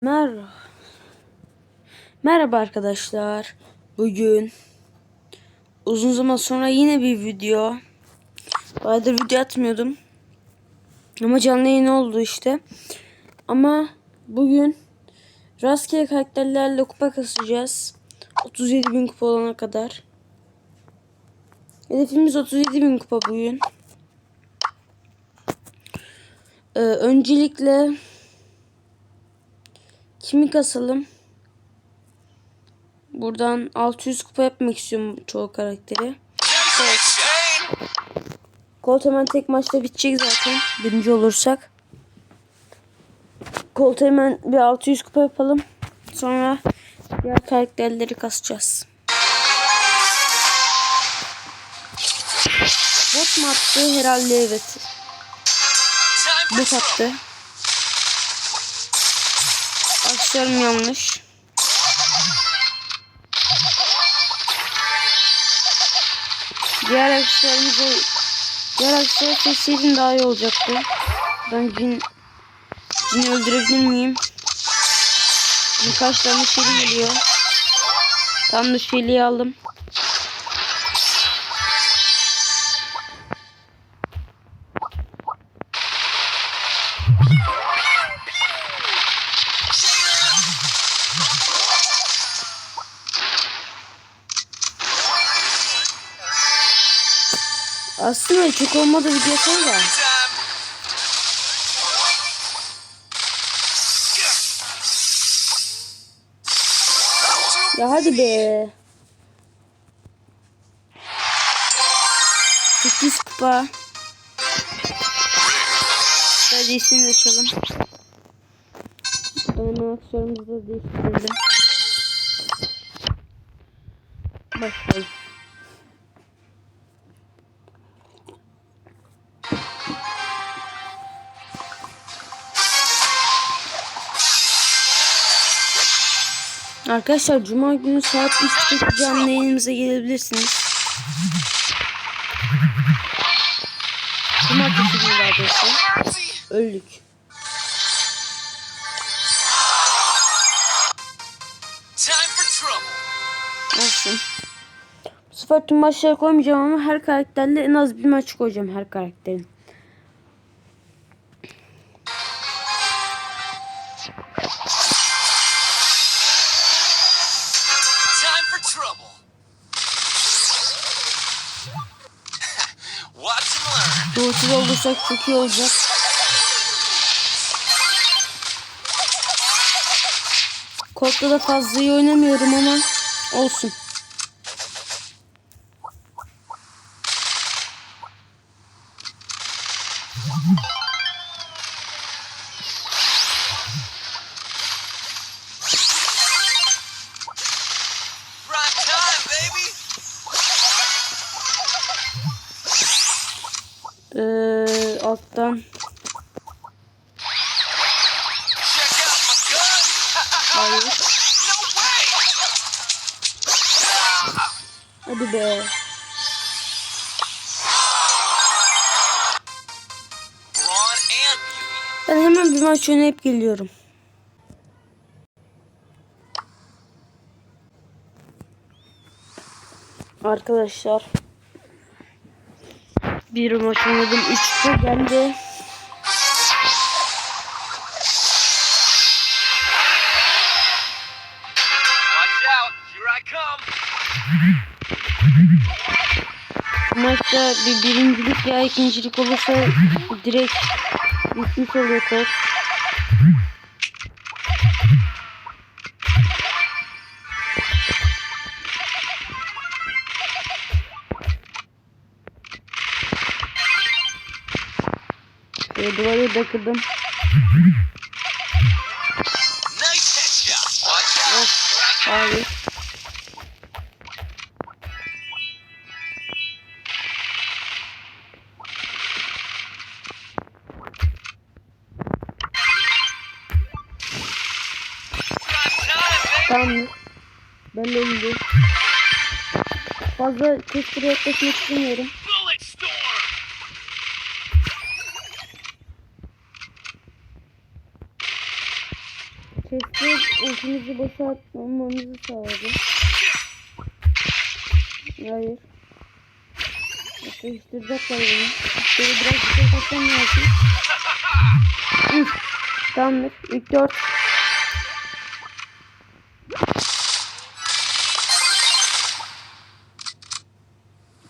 Merhaba. Merhaba arkadaşlar. Bugün uzun zaman sonra yine bir video. Bayağıdır video atmıyordum. Ama canlı yayın oldu işte. Ama bugün rastgele karakterlerle kupa kasacağız. 37 bin kupa olana kadar. Hedefimiz 37 bin kupa bugün. Ee, öncelikle Kimi kasalım? Buradan 600 kupa yapmak istiyorum çoğu karakteri. Colt hemen tek maçta bitecek zaten. Birinci olursak. Colt hemen bir 600 kupa yapalım. Sonra diğer karakterleri kasacağız. Bot mu attı? Herhalde evet. Bot attı. Yanlış. Diğer akşamımızı diğer akşam seçseydim daha iyi olacaktı. Ben cin cin öldürebilir miyim? Birkaç tane şeli geliyor. Tam da şeliyi aldım. Aslında çok olmadı video sonra. Ya hadi be. 8 kupa. De açalım. Aksiyonumuzu da değiştirelim. Başlayalım. Arkadaşlar Cuma günü saat 3'te canlı yayınımıza gelebilirsiniz. Cumartesi günü doğrusu. Öldük. Olsun. Bu sefer tüm maçları koymayacağım ama her karakterle en az bir maç koyacağım her karakterin. Doğrusu olursak çok iyi olacak. Kodda da fazla iyi oynamıyorum ama olsun. Alttan hayır. Hadi be. Ben hemen bir maç oynayıp geliyorum. Arkadaşlar bir maç oynadım 3 tur geldi. Maçta bir birincilik ya ikincilik olursa direkt bitmiş oluyor da kırdım. Of, Here I come. hayır. Right time, baby. Tamam. Ben de indi. Fazla testere yaklaşmak istemiyorum. Ve ultimizi boşaltmamamızı sağladı. Hayır. Sıkıştıracaklar beni. Şöyle biraz yukarı kaçmam lazım. Üf. Tamamdır. İlk dört.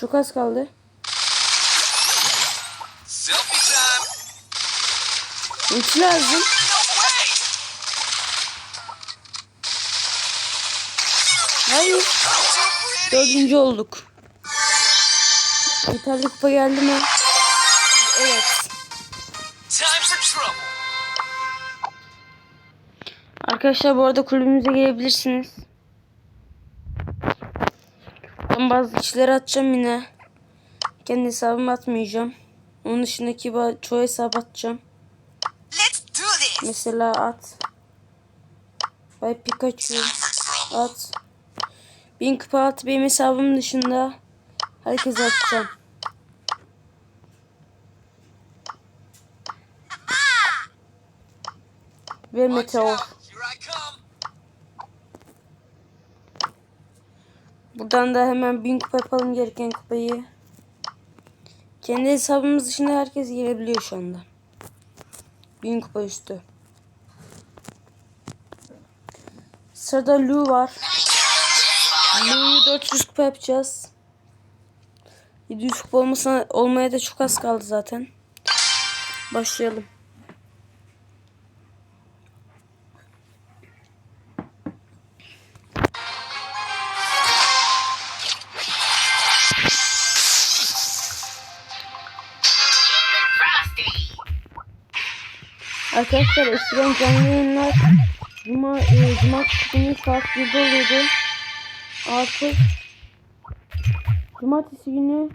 Çok az kaldı. Ulti lazım. Hayır. Dördüncü olduk. Yeterli kupa geldi mi? Evet. Arkadaşlar bu arada kulübümüze gelebilirsiniz. Ben bazı kişileri atacağım yine. Kendi hesabımı atmayacağım. Onun dışındaki çoğu hesap atacağım. Mesela at. Bay Pikachu. At. Bin kupa at benim hesabım dışında. Herkese atacağım. Ve Meteor. Buradan da hemen bin kupa yapalım gereken kupayı. Kendi hesabımız dışında herkes girebiliyor şu anda. Bin kupa üstü. Sırada Lu var. Lu'yu 400 kupa yapacağız. 700 kupa olmasına, olmaya da çok az kaldı zaten. Başlayalım. Arkadaşlar eskiden canlı yayınlar Cuma, e, Cumartesi günü saat 1'de oluyordu. Artık Cumartesi günü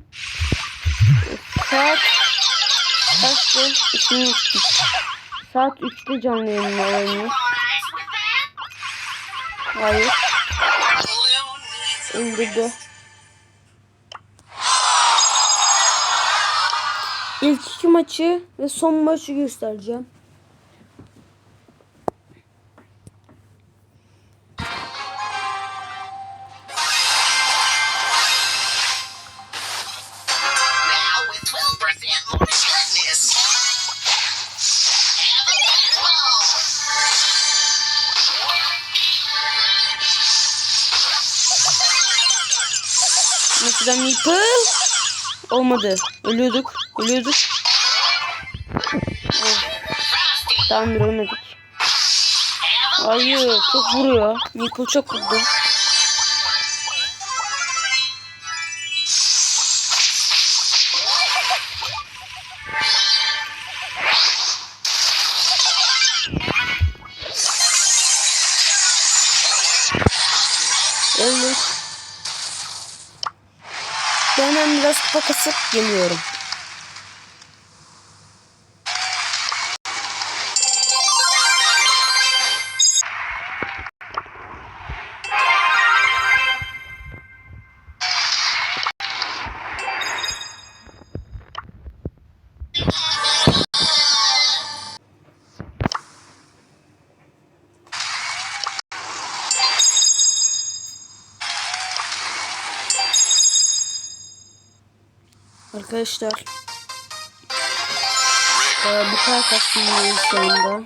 saat kaçtı? Unuttum. Saat 3'te canlı yayınlar oynuyor. Hayır. Öldürdü. İlk iki maçı ve son maçı göstereceğim. Olmadı. Ölüyorduk. Ölüyorduk. Oh. Tamam ölmedik. Hayır çok vuruyor. Meeple çok vurdu. Kasıp geliyorum. Arkadaşlar. Ee, bu kadar kastımdayız şu anda.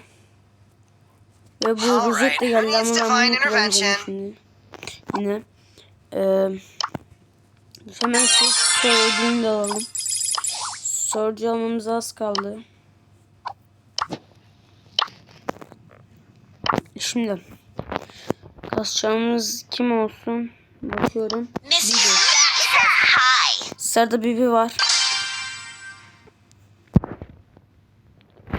Ve bu rozet de geldi ama ben divine bunu kullanacağım intervention? şimdi. Yine. Ee, hemen şu söylediğini de alalım. Sorucu almamız az kaldı. Şimdi. Kasacağımız kim olsun? Bakıyorum. Miss Sırada Bibi var.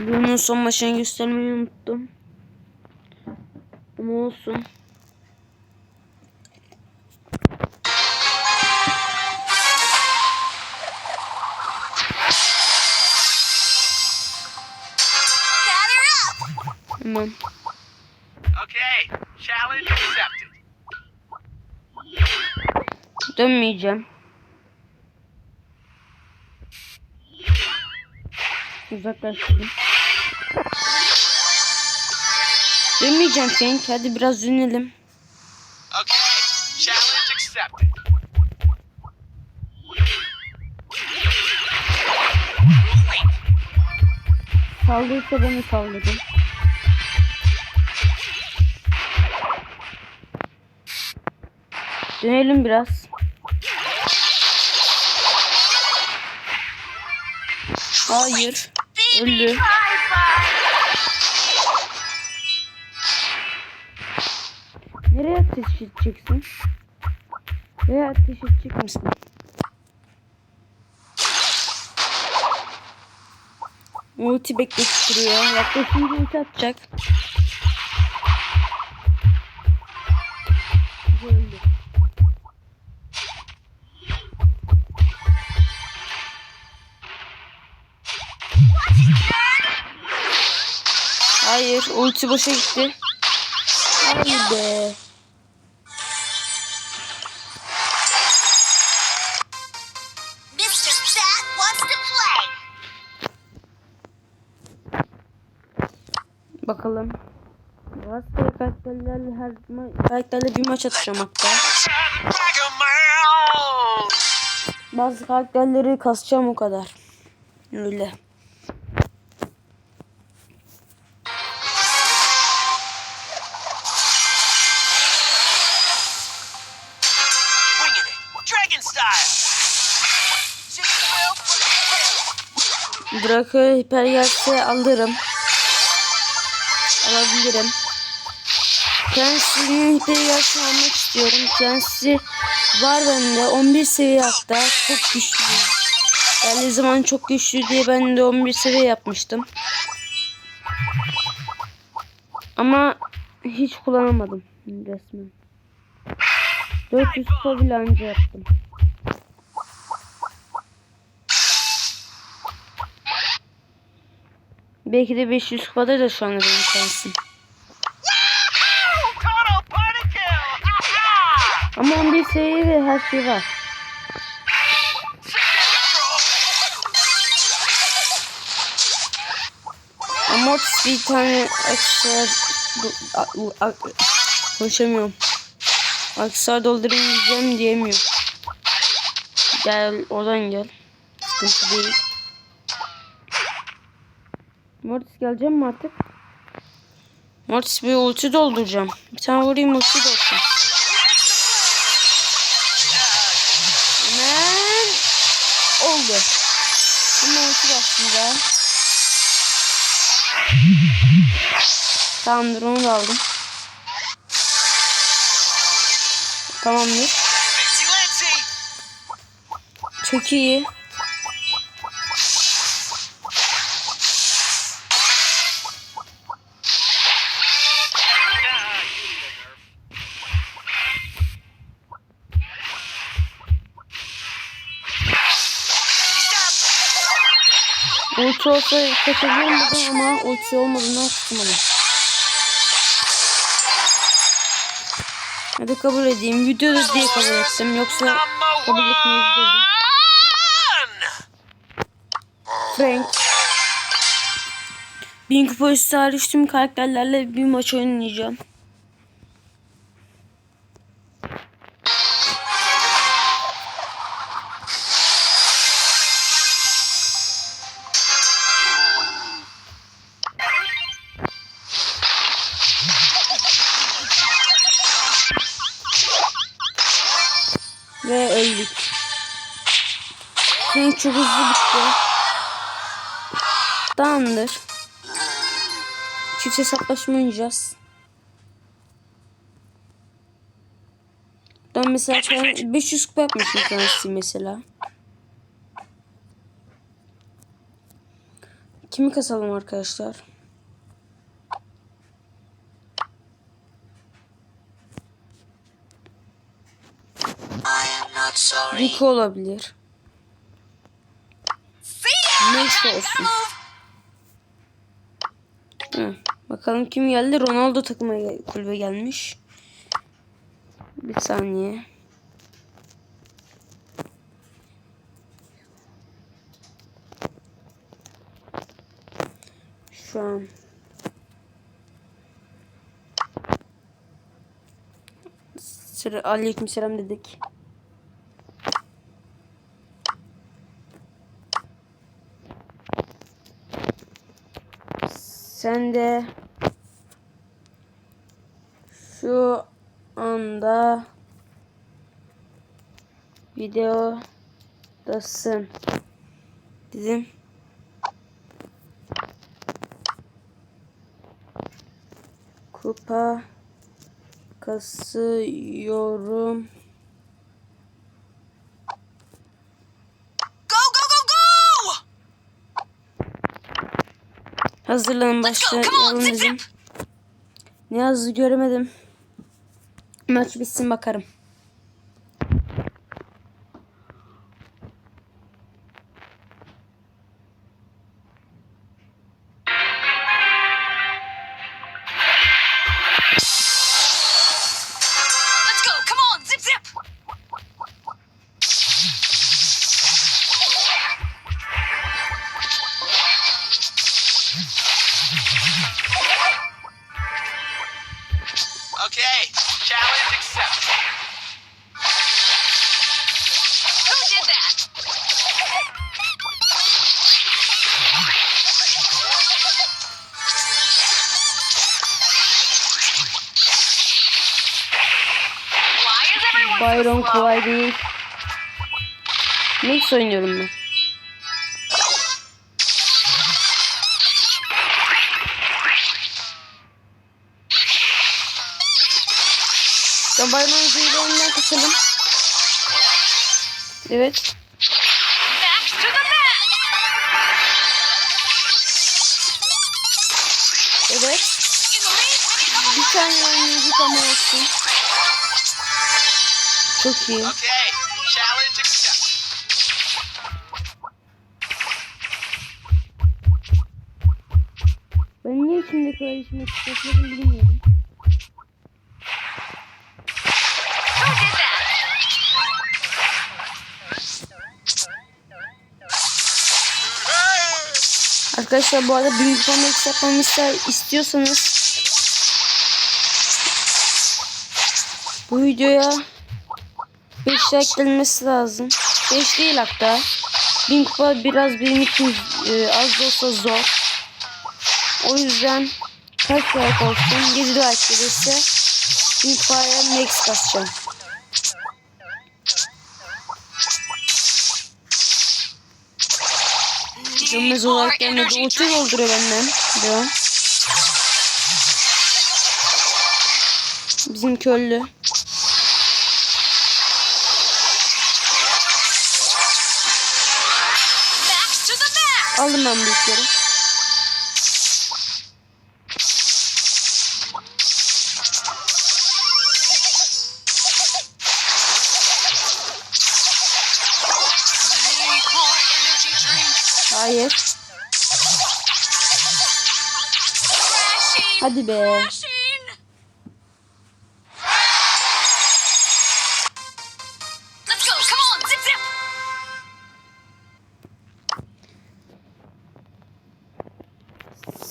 Bunun son maçını göstermeyi unuttum. Ama olsun. Hemen. Okay. Challenge accepted. Dönmeyeceğim. Uzaklaştırdım. Dönmeyeceğim Frank. Hadi biraz dönelim. Okay, challenge accepted. Saldırırsa beni saldırın. Dönelim biraz. Hayır. Öldü. Nereye ateş edeceksin? Nereye ateş edecek misin? Ulti beklettiriyor. Yaklaşınca ulti atacak. Ulti boşa gitti. Hayır be. Mr. Sat wants to play. Bakalım. Rastgele karakterlerle her ma- karakterle bir maç atacağım hatta. Bazı karakterleri kasacağım o kadar. Öyle. Draco hiper gelse alırım. Alabilirim. Prensi'nin hiper gelse almak istiyorum. Prensi var bende. 11 seviye hatta. Çok güçlü. Geldiği zaman çok güçlü diye ben de 11 seviye yapmıştım. Ama hiç kullanamadım resmen. 400 kupa anca yaptım. Belki de 500 kupada da şu anda benim. Ha Ama 11 seviye ve her şey var. Ama bir tane aksesuar do- a- a- konuşamıyorum. Aksesuar doldurayım diyeceğim diyemiyorum. Gel oradan gel. Sıkıntı değil. Mortis geleceğim mi artık? Mortis bir ulti dolduracağım. Bir tane vurayım ulti dolsun. Hemen oldu. Hemen ulti bastım Tamamdır onu da aldım. Tamamdır. Çok iyi. Olsa kaçabilirim buradan ama ulti olmadığından kaçamadım. Hadi kabul edeyim. Videoda diye kabul ettim. Yoksa kabul etmeyebilirdim. Frank. Bin kupa üstü hariç tüm karakterlerle bir maç oynayacağım. Çift hesaplaşma oynayacağız. Ben mesela ben 500 kupa yapmışım Francis'i mesela. Kimi kasalım arkadaşlar? Rico olabilir. Neyse olsun. Bakalım kim geldi? Ronaldo takıma kulübe gelmiş. Bir saniye. Şu an. Sıra aleykümselam dedik. Sen de şu anda videodasın dedim. Kupa kasıyorum. Go, go, go, go! Hazırlanın başlayalım! Ne yazdı göremedim. Maç bitsin bakarım. Slow? kolay değil. Max oynuyorum ben. Ya Byron zeyleğinden kaçalım. Evet. Evet. Bir tane oynayıcı ama olsun. Çok iyi. Okay, challenge accepted. Ben niye içimde kardeşime çıkartmadım bilmiyorum. Who did that? Arkadaşlar bu arada Bing Bang Max yapmamı ister- istiyorsanız bu videoya 5 like gelmesi lazım. 5 değil hatta. 1000 kupa biraz benim için e, az da olsa zor. O yüzden kaç like olsun? 7 like gelirse 1000 kupaya max kasacağım. Görmez olarak gelmedi. Ulti dolduruyor benden. Devam. Bizim köylü. Aldım ben büyükleri. Hayır. Hadi be.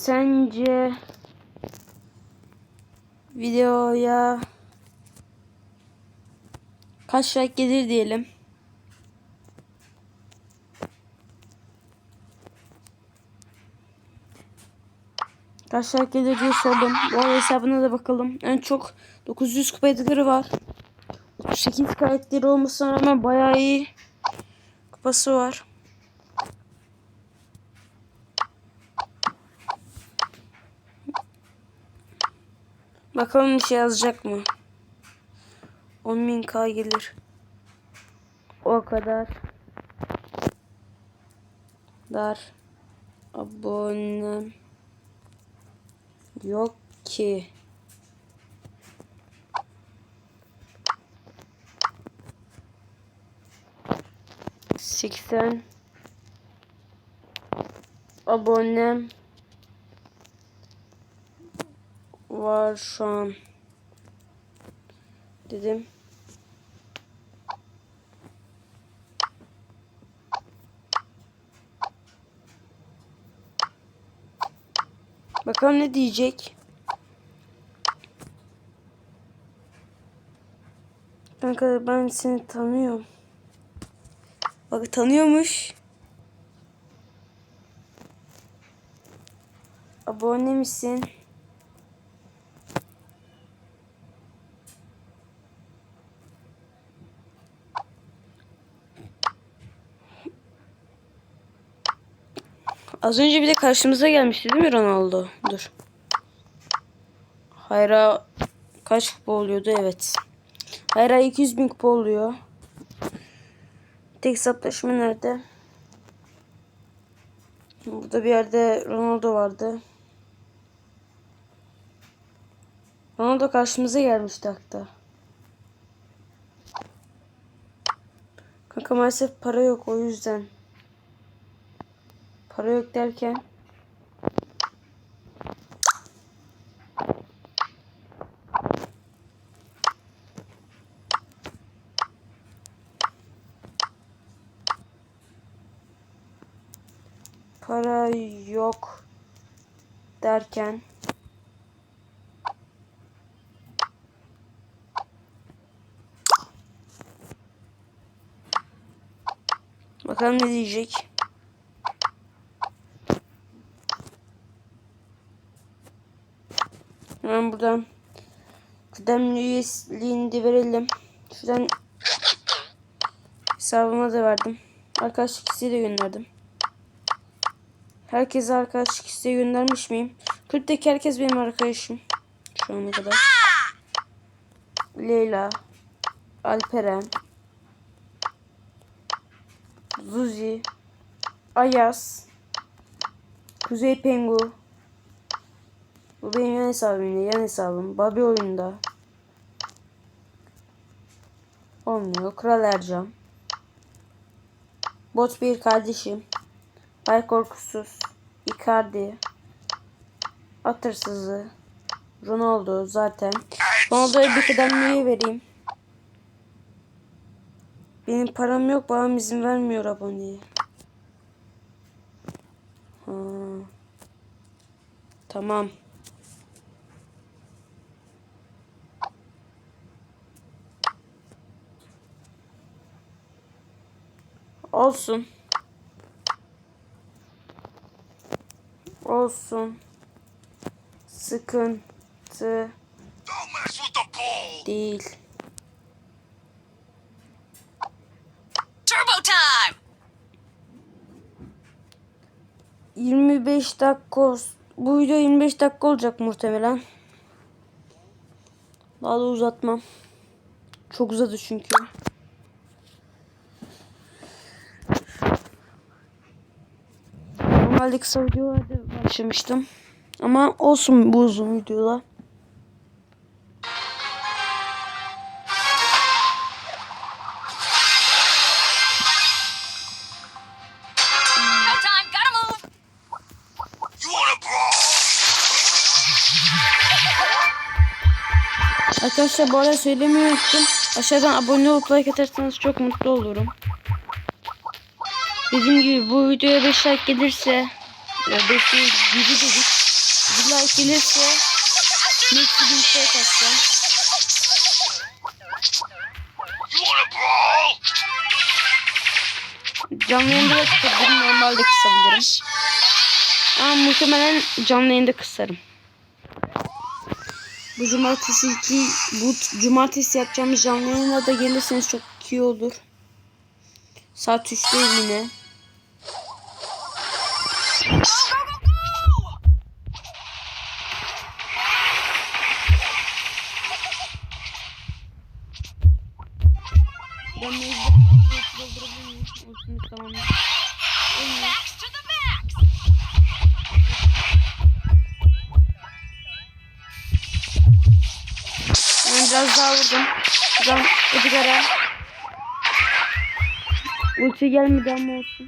Sence videoya kaç like gelir diyelim. Kaç like gelir diye sordum. Bu arada hesabına da bakalım. En çok 900 kupa var. 38 karakteri olmasına rağmen bayağı iyi kupası var. Bakalım bir şey yazacak mı? 10.000k gelir. O kadar. Dar. Abonem. Yok ki. Seksen. Abonem. Var şu an. Dedim. Bakalım ne diyecek. Kanka ben seni tanıyorum. Bak tanıyormuş. Abone misin? Az önce bir de karşımıza gelmişti değil mi Ronaldo? Dur. Hayra kaç kupa oluyordu? Evet. Hayra 200 bin kupa oluyor. Tek hesaplaşma nerede? Burada bir yerde Ronaldo vardı. Ronaldo karşımıza gelmişti hatta. Kanka maalesef para yok o yüzden. Para yok derken. Para yok derken. Bakalım ne diyecek. Hemen buradan kıdemli üyeliğini verelim. Şuradan hesabıma da verdim. Arkadaşlık isteği de gönderdim. Herkese arkadaşlık isteği göndermiş miyim? Kulüpteki herkes benim arkadaşım. Şu ana kadar. Leyla. Alperen. Zuzi. Ayaz. Kuzey Pengu. Bu benim yan hesabım yine. Yan hesabım. Babi oyunda. Olmuyor. Kral Ercan. Bot bir kardeşim. Bay Korkusuz. Icardi. Atırsızı. Ronaldo zaten. Ronaldo'ya bir kadar niye vereyim? Benim param yok. Babam izin vermiyor aboneye. Ha. Tamam. Olsun. Olsun. Sıkıntı değil. Turbo time! 25 dakika. Bu video 25 dakika olacak muhtemelen. Daha da uzatmam. Çok uzadı çünkü. Normalde kısa videolarda başlamıştım. Ama olsun bu uzun videoda. Arkadaşlar bu arada söylemeyi unuttum. Aşağıdan abone olup like atarsanız çok mutlu olurum. Dediğim gibi bu videoya 5 like gelirse 5 değil 7 dedik. 1 like gelirse. You wanna brawl? Canlı yayında da kısabilirim. Normalde kısabilirim. Ama muhtemelen canlı yayında kısarım. Bu cumartesi iki, bu cumartesi yapacağımız canlı yayına da gelirseniz çok iyi olur. Saat 3'te yine. Ulti gelmedi ama olsun.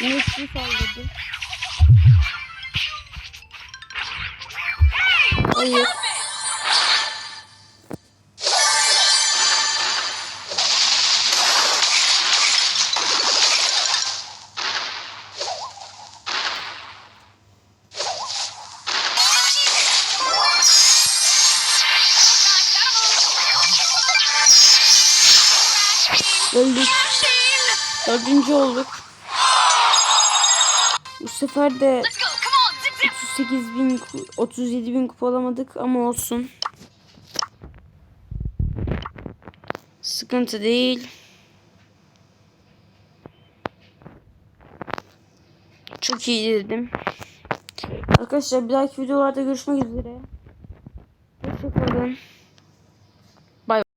Messi saldırdı. Hayır. Dördüncü olduk. Bu sefer de Let's go. Come on. Zip zip. 38 bin, 37 bin kupa alamadık ama olsun. Sıkıntı değil. Çok iyi dedim. Arkadaşlar bir dahaki videolarda görüşmek üzere. Hoşçakalın.